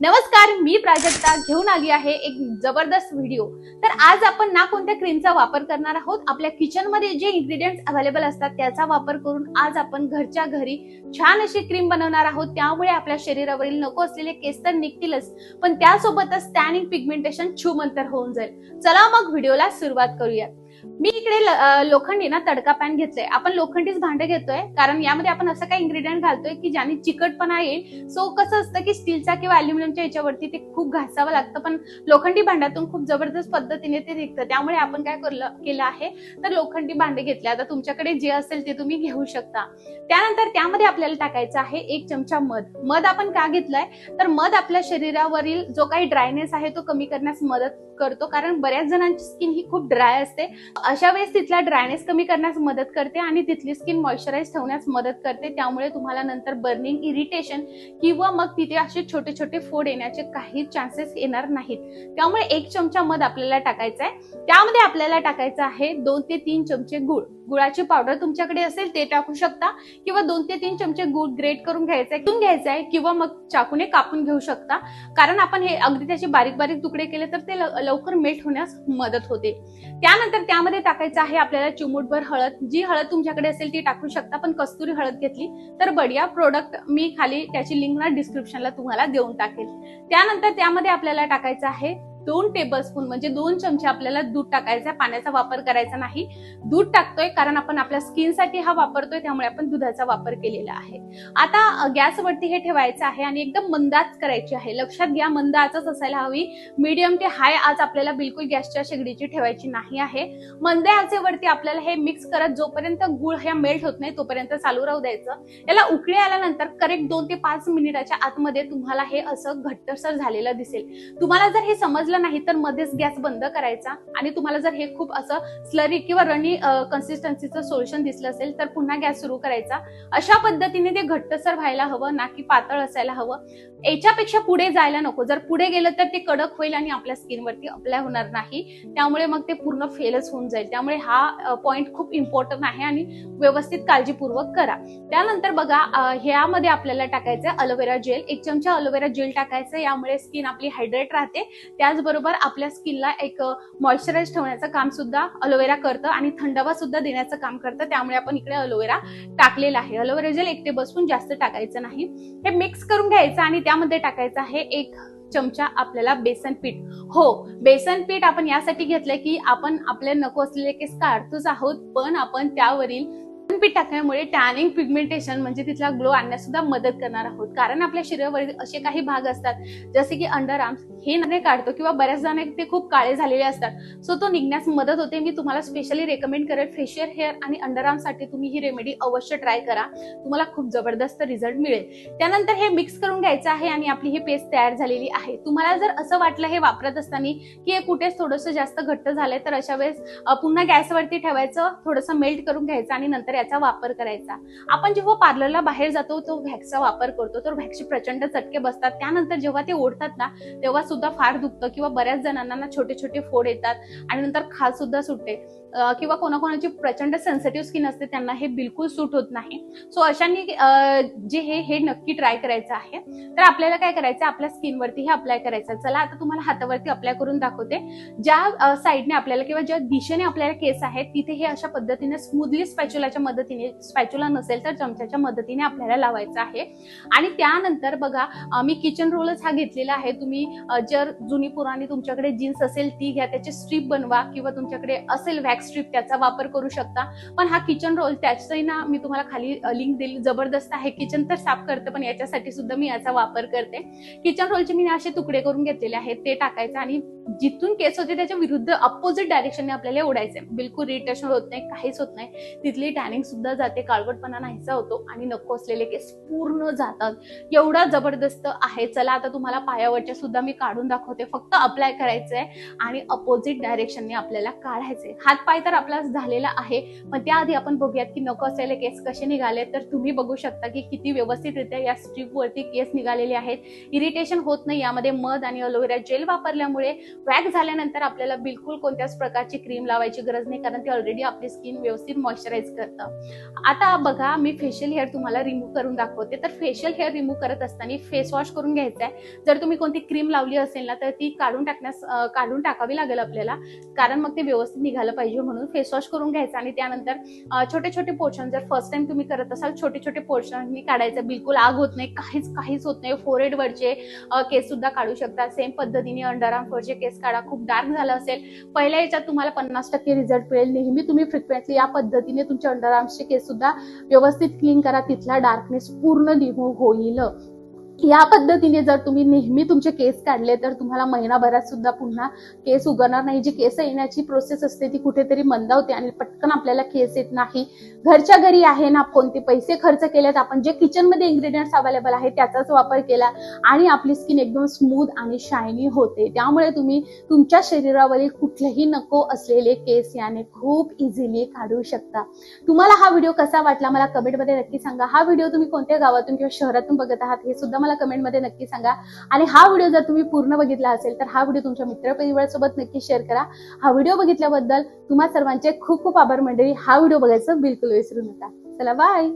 नमस्कार मी प्राजक्ता. घेऊन आली आहे एक जबरदस्त व्हिडिओ. तर आज आपण ना कोणत्या क्रीमचा वापर करणार आहोत आपल्या किचनमध्ये जे इन्ग्रेडियंट्स अवेलेबल असतात त्याचा वापर करून आज आपण घरच्या घरी छान अशी क्रीम बनवणार आहोत. त्यामुळे आपल्या शरीरावरील नको असलेले केस तर निघतीलच पण त्यासोबतच टॅनिंग पिगमेंटेशन छूमंतर होऊन जाईल. चला मग व्हिडिओला सुरुवात करूया मी इकडे लोखंडी ना तडका पॅन घेतलाय. आपण लोखंडीच भांडे घेतोय. कारण यामध्ये आपण असं काही इन्ग्रेडियंट घालतोय की ज्याने चिकटपणा येईल सो कसं असतं की स्टीलचा किंवा अल्युमिनियमच्या याच्यावरती ते खूप घासावं लागतं. पण लोखंडी भांड्यातून खूप जबरदस्त पद्धतीने ते निघतं. त्यामुळे आपण काय केलं आहे? तर लोखंडी भांडे घेतले. आता तुमच्याकडे जे असेल ते तुम्ही घेऊ शकता. त्यानंतर त्यामध्ये आपल्याला टाकायचं आहे एक चमचा मध. मध आपण का घेतलाय? तर मध आपल्या शरीरावरील जो काही ड्रायनेस आहे तो कमी करण्यास मदत करतो. कारण बऱ्याच जणांची स्किन ही खूप ड्राय असते. अशा वेळेस तिथला ड्रायनेस कमी करण्यास मदत करते आणि तिथली स्किन मॉइश्चराईज ठेवण्यास मदत करते. त्यामुळे तुम्हाला नंतर बर्निंग इरिटेशन किंवा मग तिथे असे छोटे छोटे फोड येण्याचे काही चान्सेस येणार नाहीत. त्यामुळे एक चमचा मध आपल्याला टाकायचा आहे त्यामध्ये आपल्याला टाकायचं आहे दोन ते तीन चमचे गुळ. गुळाची पावडर तुमच्याकडे असेल ते टाकू शकता किंवा दोन ते तीन चमचे गुळ ग्रेट करून घ्यायचा आहे घ्यायचा आहे किंवा मग चाकूने कापून घेऊ शकता. कारण आपण हे अगदी त्याचे बारीक बारीक तुकडे केले तर ते लवकर मेल्ट होण्यास मदत होते. त्यानंतर त्यामध्ये टाकायचं आहे आपल्याला चिमूटभर हळद. जी हळद तुमच्याकडे असेल ती टाकू शकता पण कस्तुरी हळद घेतली तर बढिया प्रोडक्ट मी खाली त्याची लिंक ना डिस्क्रिप्शनला तुम्हाला देऊन टाकेल. त्यानंतर त्यामध्ये आपल्याला टाकायचं आहे दोन टेबल स्पून म्हणजे दोन चमचे आपल्याला दूध टाकायचा पाण्याचा वापर करायचा नाही. दूध टाकतोय कारण आपण आपल्या स्किनसाठी हा वापरतोय त्यामुळे आपण दुधाचा वापर केलेला आहे. आता गॅसवरती हे ठेवायचं आहे आणि एकदम मंद आच करायची आहे. लक्षात घ्या मंद आचच असायला हवी. मीडियम ते हाय आज आपल्याला बिलकुल गॅसच्या शेगडीची ठेवायची नाही आहे. मंद आचेवरती आपल्याला हे मिक्स करत जोपर्यंत गुळ ह्या मेल्ट होत नाही तोपर्यंत चालू राहू द्यायचं. याला उकळी आल्यानंतर करेक्ट दोन ते पाच मिनिटाच्या आतमध्ये तुम्हाला हे असं घट्टसर झालेलं दिसेल. तुम्हाला जर हे समजलं नाही तर मध्येच गॅस बंद करायचा. आणि तुम्हाला जर हे खूप असं स्लरी किंवा रणी कन्सिस्टन्सीचं सोल्युशन दिसलं असेल तर पुन्हा गॅस सुरू करायचा. अशा पद्धतीने ते घट्टसर व्हायला हवं ना की पातळ असायला हवं. याच्यापेक्षा पुढे जायला नको. जर पुढे गेलं तर ते कडक होईल आणि आपल्या स्किनवरती अप्लाय होणार नाही. त्यामुळे मग ते पूर्ण फेलच होऊन जाईल. त्यामुळे हा पॉईंट खूप इम्पॉर्टंट आहे आणि व्यवस्थित काळजीपूर्वक करा. त्यानंतर बघा ह्यामध्ये आपल्याला टाकायचं अलोवेरा जेल एक चमचा अलोवेरा जेल टाकायचं. यामुळे स्किन आपली हायड्रेट राहते. त्याचबरोबर आपल्या स्किनला एक मॉइश्चराईज ठेवण्याचं काम सुद्धा अलोवेरा करतं आणि थंडावा सुद्धा देण्याचं काम करतं. त्यामुळे आपण इकडे अलोवेरा टाकलेला आहे. अलोवेरा जेल एक टेबलस्पून जास्त टाकायचं नाही. हे मिक्स करून घ्यायचं आणि त्यामध्ये टाकायचं आहे एक चमचा आपल्याला बेसन पीठ. हो बेसन पीठ आपण यासाठी घेतलंय की आपण आपले नको असलेले केस काढतोच आहोत पण आपण त्यावरील पीठ टाकण्यामुळे टॅनिंग पिगमेंटेशन म्हणजे तिथला ग्लो आणण्यास सुद्धा मदत करणार आहोत. कारण आपल्या शरीरावरील असे काही भाग असतात जसे की अंडर आर्म्स हे नखे काढतो किंवा बऱ्याच जण ते खूप काळे झालेले असतात. सो तो निघण्यास मदत होते. मी तुम्हाला स्पेशली रेकमेंड करेल फेशियल हेअर आणि अंडरसाठी तुम्ही ही रेमेडी अवश्य ट्राय करा. तुम्हाला खूप जबरदस्त रिझल्ट मिळेल. त्यानंतर हे मिक्स करून घ्यायचं आहे आणि आपली ही पेस्ट तयार झालेली आहे. तुम्हाला जर असं वाटलं हे वापरत असताना की हे कुठेच थोडंसं जास्त घट्ट झालंय तर अशा वेळेस पुन्हा गॅसवरती ठेवायचं थोडंसं मेल्ट करून घ्यायचं आणि नंतर याचा वापर करायचा. आपण जेव्हा पार्लरला बाहेर जातो तो व्हॅक्सचा वापर करतो. तर व्हॅक्सचे प्रचंड चटके बसतात. त्यानंतर जेव्हा ते ओढतात ना तेव्हा सुद्धा फार दुखतं किंवा बऱ्याच जणांना ना छोटे छोटे फोड येतात आणि नंतर खाज सुद्धा सुटते. किंवा कोणाकोणाची प्रचंड सेन्सिटिव्ह स्किन असते त्यांना हे बिलकुल सूट होत नाही. सो अशांनी जे हे हे नक्की ट्राय करायचं आहे. तर आपल्याला काय करायचं? आपल्या स्किनवरती हे अप्लाय करायचं चला आता तुम्हाला हातावरती अप्लाय करून दाखवते. ज्या साईडने आपल्याला किंवा ज्या दिशेने आपल्याला केस आहेत तिथे हे अशा पद्धतीने स्मूथली स्पॅच्युलाच्या मदतीने स्पॅच्युला नसेल तर चमच्याच्या मदतीने आपल्याला लावायचं आहे. आणि त्यानंतर बघा मी किचन रोलच हा घेतलेला आहे. तुम्ही जर जुनी पुराणी तुमच्याकडे जीन्स असेल ती घ्या. त्याचे स्ट्रीप बनवा किंवा तुमच्याकडे असेल वॅक्स स्ट्रीप त्याचा वापर करू शकता. पण हा किचन रोल त्याचंही ना मी तुम्हाला खाली लिंक देईल जबरदस्त आहे. किचन तर साफ करतं पण याच्यासाठी सुद्धा मी याचा वापर करते. किचन रोलचे मी असे तुकडे करून घेतलेले आहेत. ते टाकायचं आणि जिथून केस होते त्याच्या विरुद्ध अपोजिट डायरेक्शनने आपल्याला ओढायचे बिलकुल रिटेशन होत नाही काहीच होत नाही. तिथली टॅनिंग सुद्धा जाते काळवटपणा नाहीसा होतो आणि नको असलेले केस पूर्ण जातात. एवढा जबरदस्त आहे. चला आता तुम्हाला पायावरच्या सुद्धा मी काढून दाखवते. फक्त अप्लाय करायचंय आणि अपोजिट डायरेक्शनने आपल्याला काढायचे हात पाय तर आपला झालेला आहे पण त्याआधी आपण बघूयात की नको असलेले केस कसे निघाले. तर तुम्ही बघू शकता की किती व्यवस्थितरित्या या स्ट्रीप वरती केस निघालेले आहेत. इरिटेशन होत नाही यामध्ये मध आणि अलोवेरा जेल वापरल्यामुळे वॅक्स झाल्यानंतर आपल्याला बिलकुल कोणत्याच प्रकारची क्रीम लावायची गरज नाही कारण ते ऑलरेडी आपली स्किन व्यवस्थित मॉइश्चराईज करतं. आता बघा मी फेशियल हेअर तुम्हाला रिमूव्ह करून दाखवते. तर फेशियल हेअर रिमूव्ह करत असताना फेस वॉश करून घ्यायचा आहे जर तुम्ही कोणती क्रीम लावली असेल ना तर ती काढून टाकण्यास काढून टाकावी लागेल आपल्याला. कारण मग ते व्यवस्थित निघालं पाहिजे म्हणून फेस वॉश करून घ्यायचं. आणि त्यानंतर छोटे छोटे पोर्शन जर फर्स्ट टाइम तुम्ही करत असाल छोटे छोटे पोर्शन काढायचं. बिलकुल आग होत नाही काहीच काहीच होत नाही. फोरहेड वरचे केस सुद्धा काढू शकता. सेम पद्धतीने अंडरआर्म वरचे केस काढा खूप डार्क झालं असेल. पहिल्या याच्यात तुम्हाला पन्नास टक्के रिझल्ट मिळेल. नेहमी तुम्ही फ्रिक्वेंटली या पद्धतीने तुमच्या अंडरआर्म्सचे केस सुद्धा व्यवस्थित क्लीन करा. तिथला डार्कनेस पूर्ण रिमूव्ह होईल. या पद्धतीने जर तुम्ही नेहमी तुमचे केस काढले तर तुम्हाला महिनाभरात सुद्धा पुन्हा केस उगवणार नाही. जी केस येण्याची प्रोसेस असते ती कुठेतरी मंदावते आणि पटकन आपल्याला केस येत नाही. घरच्या घरी आहे ना कोणते पैसे खर्च केलेत आपण जे किचनमध्ये इन्ग्रेडियंट्स अवेलेबल आहे त्याचाच वापर केला आणि आपली स्किन एकदम स्मूथ आणि शायनी होते. त्यामुळे तुम्ही तुमच्या शरीरावरील कुठलेही नको असलेले केस याने खूप इझिली काढू शकता. तुम्हाला हा व्हिडिओ कसा वाटला मला कमेंटमध्ये नक्की सांगा. हा व्हिडिओ तुम्ही कोणत्या गावातून किंवा शहरातून बघत आहात हे सुद्धा मला कमेंटमध्ये नक्की सांगा. आणि हा व्हिडिओ जर तुम्ही पूर्ण बघितला असेल तर हा व्हिडिओ तुमच्या मित्रपरिवारासोबत नक्की शेअर करा. हा व्हिडिओ बघितल्याबद्दल तुम्हा सर्वांचे खूप खूप आभार मंडळी. हा व्हिडिओ बघायचं बिलकुल विसरू नका. चला बाय